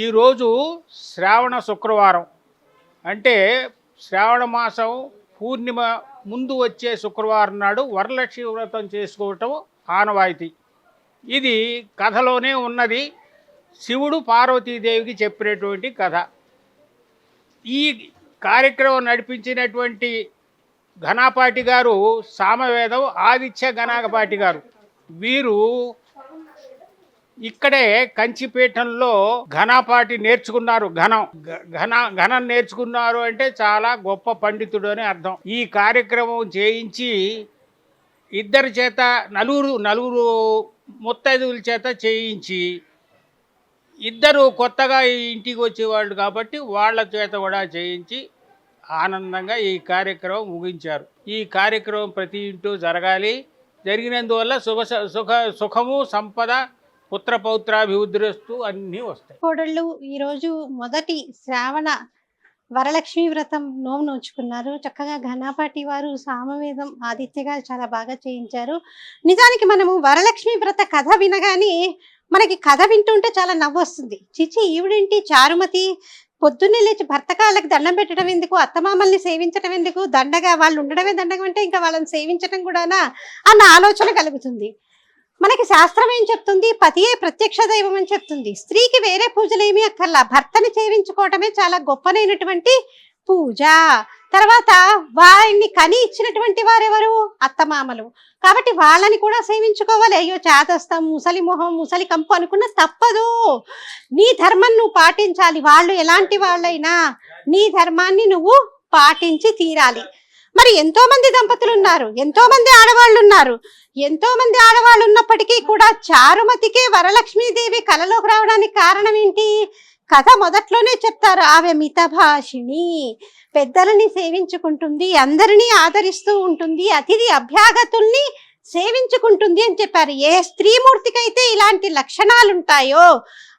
ఈరోజు శ్రావణ శుక్రవారం. అంటే శ్రావణ మాసం పూర్ణిమ ముందు వచ్చే శుక్రవారం నాడు వరలక్ష్మి వ్రతం చేసుకోవటం ఆనవాయితీ. ఇది కథలోనే ఉన్నది. శివుడు పార్వతీదేవికి చెప్పినటువంటి కథ. ఈ కార్యక్రమం నడిపించినటువంటి ఘనాపాటి గారు సామవేదం ఆదిత్య ఘనాగపాటి గారు. వీరు ఇక్కడే కంచిపీఠంలో ఘనపాటి నేర్చుకున్నారు ఘనం. ఘన ఘనం నేర్చుకున్నారు అంటే చాలా గొప్ప పండితుడు అని అర్థం. ఈ కార్యక్రమం చేయించి ఇద్దరి చేత నలుగురు నలుగురు ముత్తైదువుల చేత చేయించి ఇద్దరు కొత్తగా ఈ ఇంటికి వచ్చేవాళ్ళు కాబట్టి వాళ్ళ చేత కూడా చేయించి ఆనందంగా ఈ కార్యక్రమం ముగించారు. ఈ కార్యక్రమం ప్రతి ఇంటూ జరగాలి. జరిగినందువల్ల శుభ సుఖ సుఖము సంపద పుత్ర పౌత్రాభివృద్ధిరస్తు అన్నీ వస్తాయి. కోడళ్ళు ఈరోజు మొదటి శ్రావణ వరలక్ష్మి వ్రతం నోము నోచుకున్నారు. చక్కగా ఘనాపాటి వారు సామవేదం ఆదిత్య గారు చాలా బాగా చేయించారు. నిజానికి మనము వరలక్ష్మి వ్రత కథ వినగానే మనకి కథ వింటుంటే చాలా నవ్వు వస్తుంది చిచి ఈవిడేంటి? చారుమతి పొద్దున్నే లేచి భర్త కాళ్ళకి దండం పెట్టడం ఎందుకు? అత్తమామల్ని సేవించడం ఎందుకు? దండగా వాళ్ళు ఉండడమే దండగా అంటే ఇంకా వాళ్ళని సేవించడం కూడానా? అన్న ఆలోచన కలుగుతుంది. మనకి శాస్త్రం ఏం చెప్తుంది? పతియే ప్రత్యక్ష దైవం అని చెప్తుంది. స్త్రీకి వేరే పూజలు ఏమీ అక్కర్లా. భర్తని సేవించుకోవటమే చాలా గొప్పనైనటువంటి పూజ. తర్వాత వారిని కని ఇచ్చినటువంటి వారెవరు? అత్తమామలు. కాబట్టి వాళ్ళని కూడా సేవించుకోవాలి. అయ్యో చేతస్తాం ముసలి మొహం ముసలి కంపు అనుకున్న తప్పదు. నీ ధర్మం నువ్వు పాటించాలి. వాళ్ళు ఎలాంటి వాళ్ళైనా నీ ధర్మాన్ని నువ్వు పాటించి తీరాలి. మరి ఎంతో మంది దంపతులు ఉన్నారు ఎంతో మంది ఆడవాళ్ళు ఉన్నారు ఎంతో మంది ఆడవాళ్ళు ఉన్నప్పటికీ కూడా చారుమతికే వరలక్ష్మీదేవి కలలోకి రావడానికి కారణం ఏంటి కథ మొదట్లోనే చెప్తారు ఆమె మితభాషిణి. పెద్దలని సేవించుకుంటుంది అందరినీ ఆదరిస్తూ ఉంటుంది అతిథి అభ్యాగతుల్ని సేవించుకుంటుంది అని చెప్పారు. ఏ స్త్రీమూర్తికైతే ఇలాంటి లక్షణాలు ఉంటాయో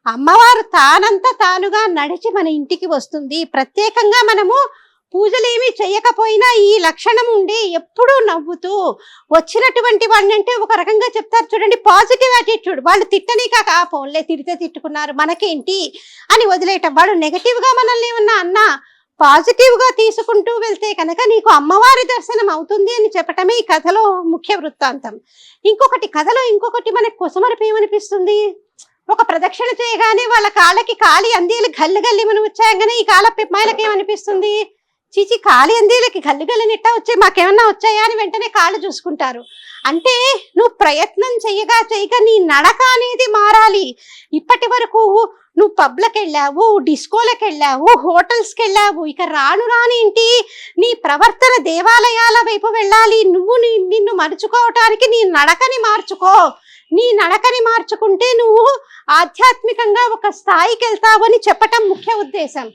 అమ్మవారు తానంతా తానుగా నడిచి మన ఇంటికి వస్తుంది. ప్రత్యేకంగా మనము పూజలేమీ చేయకపోయినా ఈ లక్షణం ఉండి ఎప్పుడూ నవ్వుతూ వచ్చినటువంటి వాళ్ళంటే అంటే ఒక రకంగా చెప్తారు చూడండి పాజిటివ్ యాటిట్యూడ్ వాళ్ళు తిట్టని కాక "ఆ, పోన్లే తిడితే తిట్టుకున్నారు మనకేంటి? అని వదిలేయటం. వాళ్ళు నెగటివ్గా మనల్ని ఏమన్నా అన్నా పాజిటివ్గా తీసుకుంటూ వెళ్తే కనుక నీకు అమ్మవారి దర్శనం అవుతుంది అని చెప్పటమే ఈ కథలో ముఖ్య వృత్తాంతం. ఇంకొకటి కథలో ఇంకొకటి మనకు కొసమరపు ఏమనిపిస్తుంది? ఒక ప్రదక్షిణ చేయగానే వాళ్ళ కాళ్ళకి కాలి అందేలు గల్లి గల్లి మనం వచ్చాయంగానే ఈ కాళ్ళ పిమ్మాయిలకి ఏమనిపిస్తుంది చీచి కాలి అందేలకి గల్లు గల్లి నిట్టా వచ్చాయి మాకేమన్నా వచ్చాయా అని వెంటనే కాళ్ళు చూసుకుంటారు. అంటే నువ్వు ప్రయత్నం చెయ్యగా చెయ్యగా నీ నడక అనేది మారాలి. ఇప్పటి వరకు నువ్వు పబ్లకు వెళ్ళావు డిస్కోలకు వెళ్ళావు హోటల్స్కి వెళ్ళావు ఇక రాను రాని ఏంటి? నీ ప్రవర్తన దేవాలయాల వైపు వెళ్ళాలి. నువ్వు నిన్ను మరుచుకోవటానికి నీ నడకని మార్చుకో. నీ నడకని మార్చుకుంటే నువ్వు ఆధ్యాత్మికంగా ఒక స్థాయికి వెళ్తావు అని చెప్పటం ముఖ్య ఉద్దేశం.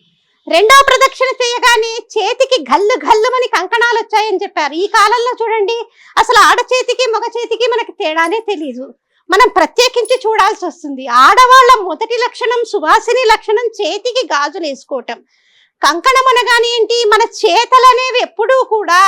రెండో ప్రదక్షిణ చేయగానే చేతికి గల్లు గల్లుమని కంకణాలు వచ్చాయని చెప్పారు. ఈ కాలంలో చూడండి అసలు ఆడ చేతికి మగ చేతికి మనకి తేడానే తెలియదు మనం ప్రత్యేకించి చూడాల్సి వస్తుంది. ఆడవాళ్ళ మొదటి లక్షణం సువాసిని లక్షణం చేతికి గాజులు వేసుకోవటం కంకణం అనగానే ఏంటి మన చేతలు అనేవి ఎప్పుడూ కూడా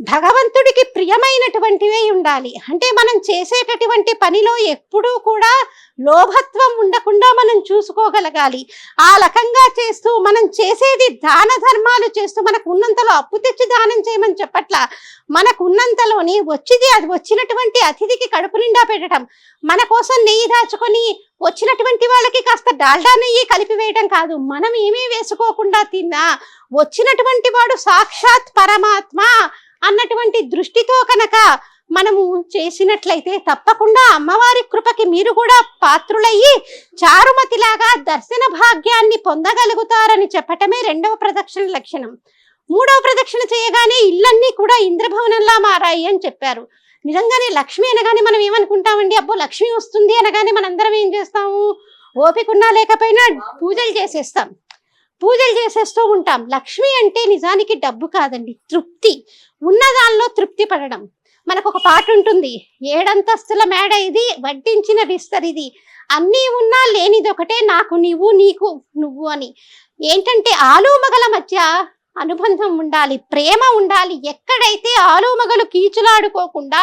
భగవంతుడికి ప్రియమైనటువంటివే ఉండాలి. అంటే మనం చేసేటటువంటి పనిలో ఎప్పుడూ కూడా లోభత్వం ఉండకుండా మనం చూసుకోగలగాలి. ఆ రకంగా చేస్తూ మనం చేసేది దాన ధర్మాలు చేస్తూ మనకు ఉన్నంతలో అప్పు తెచ్చి దానం చేయమని చెప్పట్ల మనకు ఉన్నంతలోని వచ్చింది అది వచ్చినటువంటి అతిథికి కడుపు నిండా పెట్టడం మన కోసం నెయ్యి దాచుకొని వచ్చినటువంటి వాళ్ళకి కాస్త డాల్డా నెయ్యి కలిపి వేయడం కాదు. మనం ఏమీ వేసుకోకుండా తిన్నా వచ్చినటువంటి వాడు సాక్షాత్ పరమాత్మ అన్నటువంటి దృష్టితో కనుక మనము చేసినట్లయితే తప్పకుండా అమ్మవారి కృపకి మీరు కూడా పాత్రులయ్యి చారుమతిలాగా దర్శన భాగ్యాన్ని పొందగలుగుతారని చెప్పటమే రెండవ ప్రదక్షిణ లక్షణం. మూడవ ప్రదక్షిణ చేయగానే ఇళ్ళన్నీ కూడా ఇంద్రభవనంలా మారాయి అని చెప్పారు. నిజంగానే లక్ష్మి అనగానే మనం ఏమనుకుంటామండి? అబ్బో లక్ష్మి వస్తుంది అనగానే మనందరం ఏం చేస్తాము? ఓపికన్నా లేకపోయినా పూజలు చేసేస్తాం. పూజలు చేసేస్తూ ఉంటాం. లక్ష్మి అంటే నిజానికి డబ్బు కాదండి తృప్తి. ఉన్నదానిలో తృప్తి పడడం. మనకు ఒక పాట ఉంటుంది. ఏడంతస్తుల మేడ ఇది వడ్డించిన విస్తరిది అన్నీ ఉన్నా లేనిది ఒకటే నాకు నీవు నీకు నువ్వు అని. ఏంటంటే ఆలుమగల మధ్య అనుబంధం ఉండాలి ప్రేమ ఉండాలి. ఎక్కడైతే ఆలుమగలు కీచులాడుకోకుండా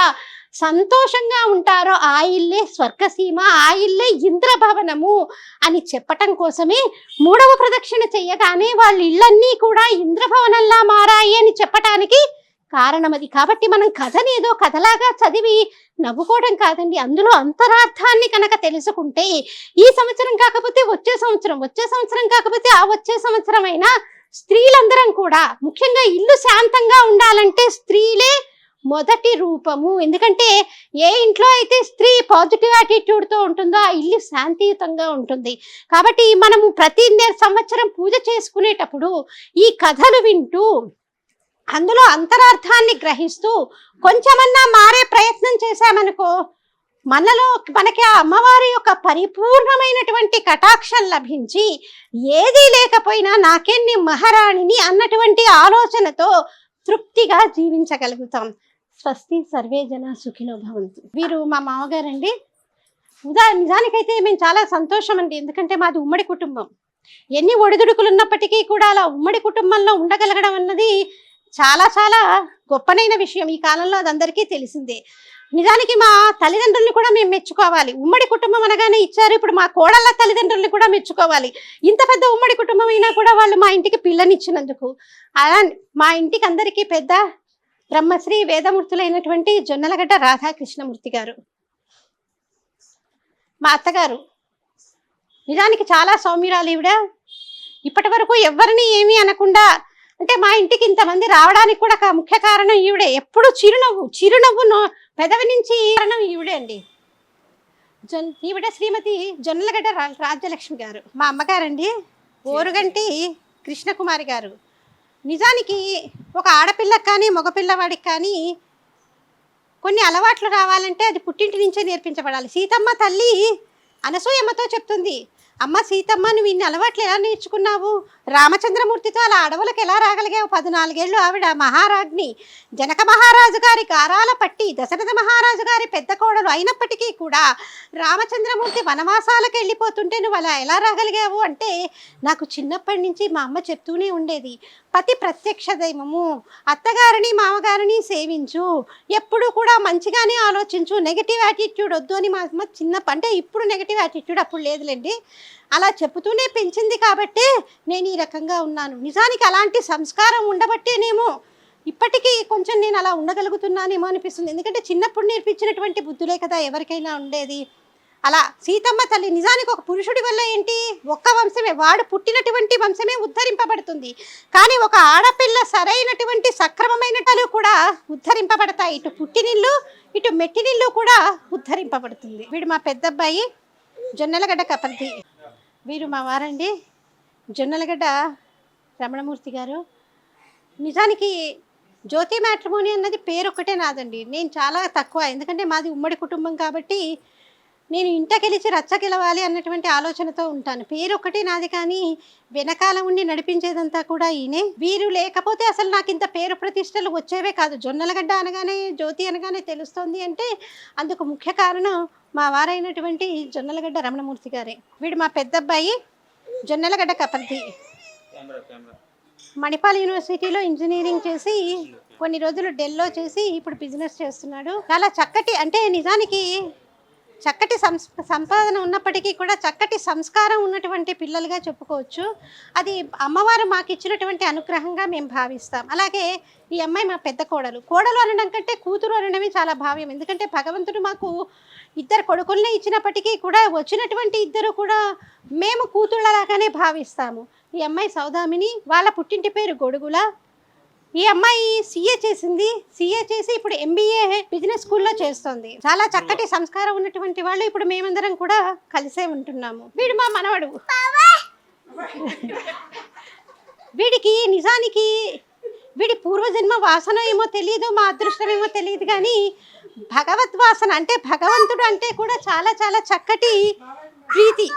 సంతోషంగా ఉంటారో ఆ ఇల్లే స్వర్గసీమ ఆ ఇల్లే ఇంద్రభవనము అని చెప్పటం కోసమే మూడవ ప్రదక్షిణ చేయగానే వాళ్ళ ఇళ్ళన్నీ కూడా ఇంద్రభవనంలా మారాయి అని చెప్పటానికి కారణం అది కాబట్టి మనం కథని ఏదో కథలాగా చదివి నవ్వుకోవడం కాదండి. అందులో అంతరార్థాన్ని కనుక తెలుసుకుంటే ఈ సంవత్సరం కాకపోతే వచ్చే సంవత్సరం వచ్చే సంవత్సరం కాకపోతే ఆ వచ్చే సంవత్సరం అయినా స్త్రీలందరం కూడా ముఖ్యంగా ఇల్లు శాంతంగా ఉండాలంటే స్త్రీలే మొదటి రూపము. ఎందుకంటే ఏ ఇంట్లో అయితే స్త్రీ పాజిటివ్ యాటిట్యూడ్తో ఉంటుందో ఆ ఇల్లు శాంతియుతంగా ఉంటుంది. కాబట్టి మనము ప్రతి సంవత్సరం పూజ చేసుకునేటప్పుడు ఈ కథలు వింటూ అందులో అంతరార్థాన్ని గ్రహిస్తూ కొంచెమన్నా మారే ప్రయత్నం చేశామనుకో మనలో మనకి ఆ అమ్మవారి యొక్క పరిపూర్ణమైనటువంటి కటాక్షం లభించి ఏదీ లేకపోయినా నాకెన్ని మహారాణిని అన్నటువంటి ఆలోచనతో తృప్తిగా జీవించగలుగుతాం. స్వస్తి సర్వే జన సుఖిలో భవంతు. వీరు మా మామగారండి. ఉదా నిజానికైతే మేము చాలా సంతోషం అండి ఎందుకంటే మాది ఉమ్మడి కుటుంబం. ఎన్ని ఒడిదుడుకులు ఉన్నప్పటికీ కూడా అలా ఉమ్మడి కుటుంబంలో ఉండగలగడం అన్నది చాలా చాలా గొప్పనైన విషయం ఈ కాలంలో అది అందరికీ తెలిసిందే. నిజానికి మా తల్లిదండ్రుల్ని కూడా మేము మెచ్చుకోవాలి. ఉమ్మడి కుటుంబం అనగానే ఇచ్చారు. ఇప్పుడు మా కోడళ్ళ తల్లిదండ్రుల్ని కూడా మెచ్చుకోవాలి. ఇంత పెద్ద ఉమ్మడి కుటుంబం అయినా కూడా వాళ్ళు మా ఇంటికి పిల్లనిచ్చినందుకు. అలా మా ఇంటికి అందరికీ పెద్ద బ్రహ్మశ్రీ వేదమూర్తులైనటువంటి జొన్నలగడ్డ రాధాకృష్ణమూర్తి గారు. మా అత్తగారు. నిజానికి చాలా సౌమ్యురాలు ఈవిడ. ఇప్పటి వరకు ఎవరిని ఏమీ అనకుండా అంటే మా ఇంటికి ఇంతమంది రావడానికి కూడా ఒక ముఖ్య కారణం ఈవిడే. ఎప్పుడు చిరునవ్వు చిరునవ్వు నో పెదవి నుంచి కారణం ఈవిడే అండి. జొన్ ఈవిడ శ్రీమతి జొన్నలగడ్డ రా- రాజ్యలక్ష్మి గారు. మా అమ్మగారండి ఓరుగంటి కృష్ణకుమారి గారు. నిజానికి ఒక ఆడపిల్లకి కానీ మగపిల్లవాడికి కానీ కొన్ని అలవాట్లు రావాలంటే అది పుట్టింటి నుంచే నేర్పించబడాలి. సీతమ్మ తల్లి అనసూయమ్మతో చెప్తుంది. అమ్మ సీతమ్మ నువ్వు ఇన్ని అలవాట్లు ఎలా నేర్చుకున్నావు? రామచంద్రమూర్తితో అలా అడవులకు ఎలా రాగలిగావు? పద్నాలుగేళ్ళు ఆవిడ మహారాజ్ని. జనక మహారాజు గారి గారాల పట్టి దశరథ మహారాజు గారి పెద్ద కోడలు అయినప్పటికీ కూడా రామచంద్రమూర్తి వనవాసాలకు వెళ్ళిపోతుంటే నువ్వు అలా ఎలా రాగలిగావు? అంటే నాకు చిన్నప్పటి నుంచి మా అమ్మ చెప్తూనే ఉండేది. పతి ప్రత్యక్ష దైవము. అత్తగారిని మామగారిని సేవించు. ఎప్పుడు కూడా మంచిగానే ఆలోచించు. నెగిటివ్ యాటిట్యూడ్ వద్దు అని మా అమ్మ చిన్న అంటే ఇప్పుడు నెగిటివ్ యాటిట్యూడ్ అప్పుడు లేదులేండి. అలా చెబుతూనే పెంచింది కాబట్టే నేను ఈ రకంగా ఉన్నాను. నిజానికి అలాంటి సంస్కారం ఉండబట్టేనేమో. ఇప్పటికీ కొంచెం నేను అలా ఉండగలుగుతున్నానేమో అనిపిస్తుంది. ఎందుకంటే చిన్నప్పుడు నేర్పించినటువంటి బుద్ధులే కదా ఎవరికైనా ఉండేది. అలా సీతమ్మ తల్లి నిజానికి ఒక పురుషుడి వల్ల ఏంటి? ఒక్క వంశమే వాడు పుట్టినటువంటి వంశమే ఉద్ధరింపబడుతుంది. కానీ ఒక ఆడపిల్ల సరైనటువంటి సక్రమమైనటలు కూడా ఉద్ధరింపబడతాయి. ఇటు పుట్టినిల్లు ఇటు మెట్టినిల్లు కూడా ఉద్ధరింపబడుతుంది. వీడు మా పెద్దబ్బాయి జొన్నలగడ్డ కపర్తి. వీరు మా వారండి. జొన్నలగడ్డ రమణమూర్తి గారు. నిజానికి జ్యోతి మ్యాట్రిమోని అన్నది పేరు ఒక్కటే నాదండి. నేను చాలా తక్కువ ఎందుకంటే మాది ఉమ్మడి కుటుంబం కాబట్టి నేను ఇంటకెలిచి రచ్చగెలవాలి అన్నటువంటి ఆలోచనతో ఉంటాను. పేరు ఒక్కటే నాది కానీ వెనకాల ఉండి నడిపించేదంతా కూడా ఈయనే. వీరు లేకపోతే అసలు నాకు ఇంత పేరు ప్రతిష్టలు వచ్చేవే కాదు. జొన్నలగడ్డ అనగానే జ్యోతి అనగానే తెలుస్తోంది అంటే అందుకు ముఖ్య కారణం మా వారైనటువంటి జొన్నలగడ్డ రమణమూర్తి గారే. వీడు మా పెద్దబ్బాయి జొన్నలగడ్డ కపర్తి. మణిపాల్ యూనివర్సిటీలో ఇంజనీరింగ్ చేసి కొన్ని రోజులు ఢిల్లో చేసి ఇప్పుడు బిజినెస్ చేస్తున్నాడు. చాలా చక్కటి అంటే నిజానికి చక్కటి సంస్ సంపాదన ఉన్నప్పటికీ కూడా చక్కటి సంస్కారం ఉన్నటువంటి పిల్లలుగా చెప్పుకోవచ్చు. అది అమ్మవారు మాకు ఇచ్చినటువంటి అనుగ్రహంగా మేము భావిస్తాం. అలాగే ఈ అమ్మాయి మా పెద్ద కోడలు. కోడలు అనడం కంటే కూతురు అనడమే చాలా భావ్యం. ఎందుకంటే భగవంతుడు మాకు ఇద్దరు కొడుకుల్ని ఇచ్చినప్పటికీ కూడా వచ్చినటువంటి ఇద్దరు కూడా మేము కూతుళ్ళలాగానే భావిస్తాము. ఈ అమ్మాయి సౌదామిని వాళ్ళ పుట్టింటి పేరు గొడుగుల ఈ అమ్మాయి సీఏ చేసింది. సీఏ చేసి ఇప్పుడు ఎంబీఏ బిజినెస్ స్కూల్లో చేస్తోంది. చాలా చక్కటి సంస్కారం ఉన్నటువంటి వాళ్ళు ఇప్పుడు మేమందరం కూడా కలిసే ఉంటున్నాము. వీడు మా మనవడు. వీడికి నిజానికి వీడి పూర్వజన్మ వాసన ఏమో తెలియదు మా అదృష్టం ఏమో తెలియదు కానీ భగవద్ వాసన అంటే భగవంతుడు అంటే కూడా చాలా చాలా చక్కటి ప్రీతి.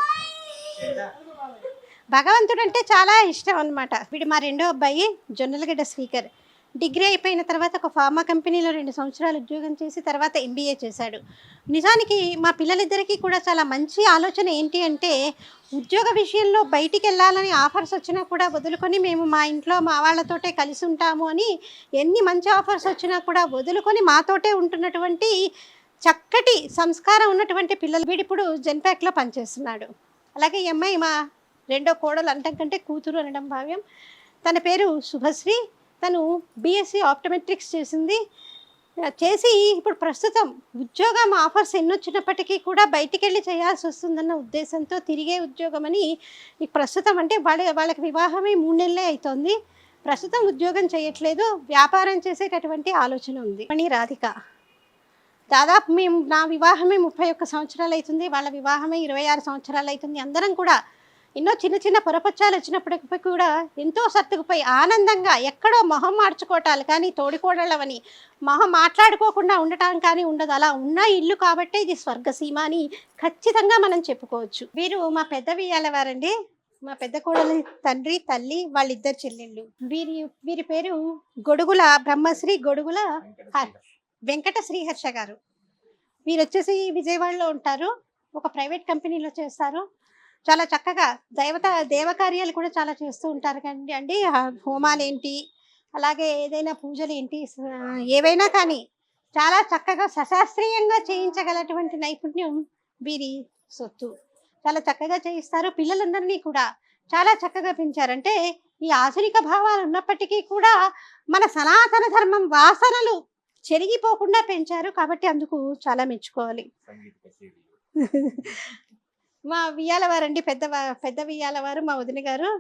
భగవంతుడు అంటే చాలా ఇష్టం అన్నమాట. వీడు మా రెండో అబ్బాయి జొన్నలగడ్డ స్పీకర్. డిగ్రీ అయిపోయిన తర్వాత ఒక ఫార్మా కంపెనీలో రెండు సంవత్సరాలు ఉద్యోగం చేసి తర్వాత ఎంబీఏ చేశాడు. నిజానికి మా పిల్లలిద్దరికీ కూడా చాలా మంచి ఆలోచన ఏంటి అంటే ఉద్యోగ విషయంలో బయటికి వెళ్ళాలని ఆఫర్స్ వచ్చినా కూడా వదులుకొని మేము మా ఇంట్లో మా వాళ్ళతోటే కలిసి ఉంటాము అని ఎన్ని మంచి ఆఫర్స్ వచ్చినా కూడా వదులుకొని మాతోటే ఉంటున్నటువంటి చక్కటి సంస్కారం ఉన్నటువంటి పిల్లలు. వీడిప్పుడు జెన్పాక్లో పనిచేస్తున్నాడు. అలాగే ఈ అమ్మాయి మా రెండో కోడలు అనటం కంటే కూతురు అనడం భావ్యం. తన పేరు శుభశ్రీ. తను బీఎస్సీ ఆప్టోమెట్రిక్స్ చేసింది. చేసి ఇప్పుడు ప్రస్తుతం ఉద్యోగం ఆఫర్స్ ఎన్నొచ్చినప్పటికీ కూడా బయటికి వెళ్ళి చేయాల్సి వస్తుందన్న ఉద్దేశంతో తిరిగే ఉద్యోగం అని ప్రస్తుతం అంటే వాళ్ళ వాళ్ళకి వివాహమే మూడు నెలలే అవుతోంది ప్రస్తుతం ఉద్యోగం చేయట్లేదు. వ్యాపారం చేసేటటువంటి ఆలోచన ఉంది. మణి రాధిక. దాదాపు మేము నా వివాహమే ముప్పై ఒక్క సంవత్సరాలు అవుతుంది. వాళ్ళ వివాహమే ఇరవై ఆరు సంవత్సరాలు అవుతుంది. అందరం కూడా ఎన్నో చిన్న చిన్న పొరపచ్చాలు వచ్చినప్పటికీ కూడా ఎంతో సర్దుకుపోయి ఆనందంగా ఎక్కడో మొహం మార్చుకోవటాలు కానీ తోడికోడళ్ళవని మొహం మాట్లాడుకోకుండా ఉండటం కానీ ఉండదు. అలా ఉన్న ఇల్లు కాబట్టే ఇది స్వర్గసీమ అని ఖచ్చితంగా మనం చెప్పుకోవచ్చు. వీరు మా పెద్ద వియ్యాల వారండి మా పెద్ద కోడలి తండ్రి తల్లి వాళ్ళిద్దరు చెల్లెళ్ళు. వీరి వీరి పేరు గొడుగుల బ్రహ్మశ్రీ గొడుగుల వెంకట శ్రీహర్ష గారు. వీరు వచ్చేసి విజయవాడలో ఉంటారు. ఒక ప్రైవేట్ కంపెనీలో చేస్తారు. చాలా చక్కగా దైవత దేవకార్యాలు కూడా చాలా చేస్తూ ఉంటారు కండి అండి ఆ హోమాలు ఏంటి? అలాగే ఏదైనా పూజలు ఏంటి? ఏవైనా కానీ చాలా చక్కగా సశాస్త్రీయంగా చేయించగలటువంటి నైపుణ్యం వీరి సొత్తు. చాలా చక్కగా చేయిస్తారు. పిల్లలందరినీ కూడా చాలా చక్కగా పెంచారంటే ఈ ఆధునిక భావాలు ఉన్నప్పటికీ కూడా మన సనాతన ధర్మం వాసనలు చెరిగిపోకుండా పెంచారు కాబట్టి అందుకు చాలా మెచ్చుకోవాలి. మా వియ్యాలవారండి పెద్ద పెద్ద వియ్యాలవారు మా వదిన గారు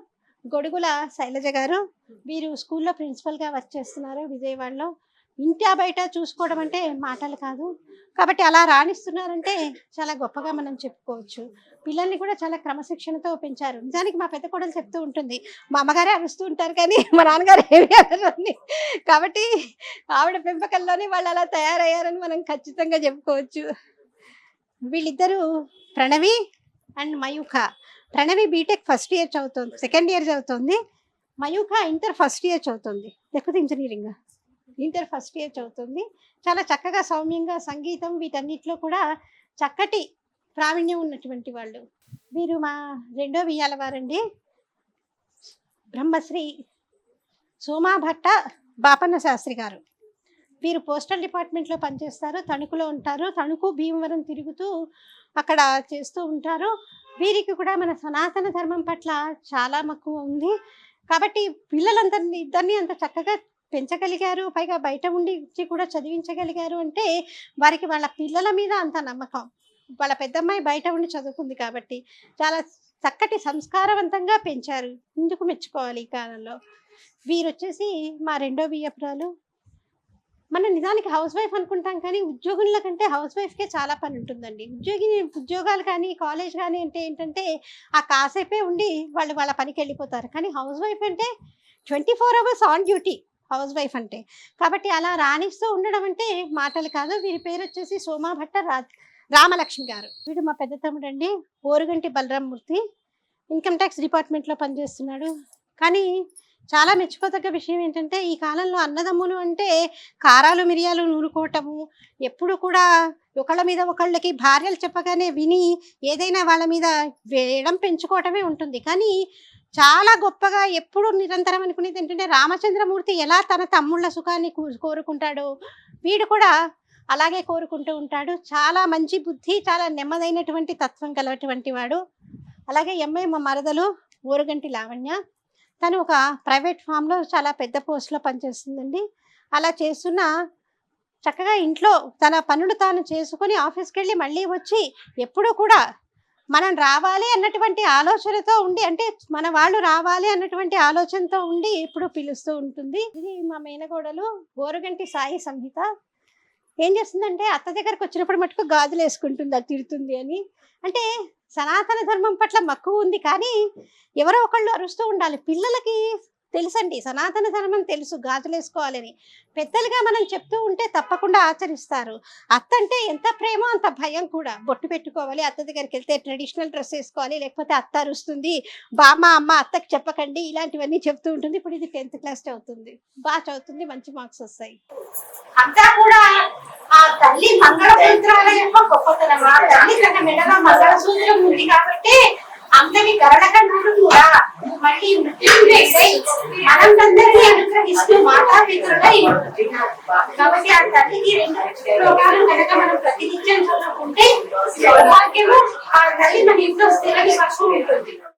గొడుగుల శైలజ గారు. వీరు స్కూల్లో ప్రిన్సిపల్గా వర్క్ చేస్తున్నారు విజయవాడలో. ఇంటి బయట చూసుకోవడం అంటే మాటలు కాదు. కాబట్టి అలా రాణిస్తున్నారంటే చాలా గొప్పగా మనం చెప్పుకోవచ్చు. పిల్లల్ని కూడా చాలా క్రమశిక్షణతో పెంచారు. నిజానికి మా పెద్ద కోడలు చెప్తూ ఉంటుంది మా అమ్మగారే అరుస్తూ ఉంటారు కానీ మా నాన్నగారు ఏమి అనరండి. కాబట్టి ఆవిడ పెంపకంలోనే వాళ్ళు అలా తయారయ్యారని మనం ఖచ్చితంగా చెప్పుకోవచ్చు. వీళ్ళిద్దరూ Pranavi and Mayukha. Pranavi B.Tech first year చదువుతుంది. సెకండ్ ఇయర్ చదువుతుంది. మయూఖ ఇంటర్ ఫస్ట్ ఇయర్ చదువుతుంది. లేకపోతే ఇంజనీరింగ్ ఇంటర్ ఫస్ట్ ఇయర్ చదువుతుంది. చాలా చక్కగా సౌమ్యంగా సంగీతం వీటన్నిటిలో కూడా చక్కటి ప్రావీణ్యం ఉన్నటువంటి వాళ్ళు. వీరు మా రెండో వియ్యాల వారండి. బ్రహ్మశ్రీ సోమా భట్ట బాపన్న శాస్త్రి గారు. వీరు పోస్టల్ డిపార్ట్మెంట్లో పనిచేస్తారు. తణుకులో ఉంటారు. తణుకు భీమవరం తిరుగుతూ అక్కడ చేస్తూ ఉంటారు. వీరికి కూడా మన సనాతన ధర్మం పట్ల చాలా మక్కువ ఉంది. కాబట్టి పిల్లలందరినీ ఇద్దరిని అంత చక్కగా పెంచగలిగారు. పైగా బయట ఉండి కూడా చదివించగలిగారు అంటే వారికి వాళ్ళ పిల్లల మీద అంత నమ్మకం. వాళ్ళ పెద్దమ్మాయి బయట ఉండి చదువుకుంది కాబట్టి చాలా చక్కటి సంస్కారవంతంగా పెంచారు. ఇందుకు మెచ్చుకోవాలి ఈ కాలంలో. వీరు వచ్చేసి మా రెండో బియ్యపురాలు మనం నిజానికి హౌస్ వైఫ్ అనుకుంటాం కానీ ఉద్యోగుల కంటే హౌస్ వైఫ్కే చాలా పని ఉంటుందండి. ఉద్యోగి ఉద్యోగాలు కానీ కాలేజ్ కానీ అంటే ఏంటంటే ఆ కాసేపే ఉండి వాళ్ళు వాళ్ళ పనికి వెళ్ళిపోతారు. కానీ హౌస్ వైఫ్ అంటే twenty four hours on duty housewife అంటే. కాబట్టి అలా రాణిస్తూ ఉండడం అంటే మాటలు కాదు. వీరి పేరు వచ్చేసి సోమా భట్ట రా రామలక్ష్మి గారు. వీడు మా పెద్ద తమ్ముడు అండి ఓరుగంటి బలరామ్మూర్తి ఇన్కమ్ ట్యాక్స్ డిపార్ట్మెంట్లో పనిచేస్తున్నాడు. కానీ చాలా మెచ్చుకోదగ్గ విషయం ఏంటంటే ఈ కాలంలో అన్నదమ్ములు అంటే కారాలు మిరియాలు నూరుకోవటము ఎప్పుడు కూడా ఒకళ్ళ మీద ఒకళ్ళకి భార్యలు చెప్పగానే విని ఏదైనా వాళ్ళ మీద వేయడం పెంచుకోవటమే ఉంటుంది. కానీ చాలా గొప్పగా ఎప్పుడు నిరంతరం అనుకునేది ఏంటంటే రామచంద్రమూర్తి ఎలా తన తమ్ముళ్ళ సుఖాన్ని కోరుకుంటాడో వీడు కూడా అలాగే కోరుకుంటూ ఉంటాడు. చాలా మంచి బుద్ధి చాలా నెమ్మదైనటువంటి తత్వం కలటువంటి వాడు. అలాగే ఎంఐ మా మరదలు ఊరుగంటి లావణ్య తను ఒక ప్రైవేట్ ఫామ్లో చాలా పెద్ద పోస్ట్లో పనిచేస్తుందండి. అలా చేస్తున్న చక్కగా ఇంట్లో తన పనులు తాను చేసుకొని ఆఫీస్కి వెళ్ళి మళ్ళీ వచ్చి ఎప్పుడూ కూడా మనం రావాలి అన్నటువంటి ఆలోచనతో ఉండి అంటే మన వాళ్ళు రావాలి అన్నటువంటి ఆలోచనతో ఉండి ఎప్పుడు పిలుస్తూ ఉంటుంది. ఇది మా మేనగోడలు గోరగంటి సాయి సంహిత. ఏం చేస్తుందంటే అత్త దగ్గరకు వచ్చినప్పుడు మటుకు గాజులు వేసుకుంటుంది అది తిడుతుంది అని. అంటే సనాతన ధర్మం పట్ల మక్కువ ఉంది కానీ ఎవరో ఒకళ్ళు అరుస్తూ ఉండాలి. పిల్లలకి తెలుసండి. సనాతన ధర్మం తెలుసు. గాజులు వేసుకోవాలని. పెద్దలుగా మనం చెప్తూ ఉంటే తప్పకుండా ఆచరిస్తారు. అత్త అంటే ఎంత ప్రేమో అంత భయం కూడా. బొట్టు పెట్టుకోవాలి అత్త దగ్గరికి వెళ్తే ట్రెడిషనల్ డ్రెస్ వేసుకోవాలి లేకపోతే అత్త అరుస్తుంది బామ్మ అమ్మ అత్తకు చెప్పకండి. ఇలాంటివన్నీ చెప్తూ ఉంటుంది. ఇప్పుడు ఇది టెన్త్ క్లాస్ చదువుతుంది. బాగా చదువుతుంది. మంచి మార్క్స్ వస్తాయి. అంతా కూడా ఆ తల్లి మంగళసూత్రాల యొక్క గొప్పతనం. ఆ తల్లి తన మెడలో మంగళసూత్రం ఉంది కాబట్టి అందరి గరడకండు కూడా మళ్ళీ మృత్యుంజయుడై మనందరినీ అనుగ్రహిస్తూ మాతా పితృగా కాబట్టి ఆ తల్లికి రెండు శ్లోకాలు కనుక మనం ప్రతినిత్యం చదువుకుంటే సౌభాగ్యము ఆ తల్లి మన ఇంట్లో స్థిర నివాసం ఉంటుంది.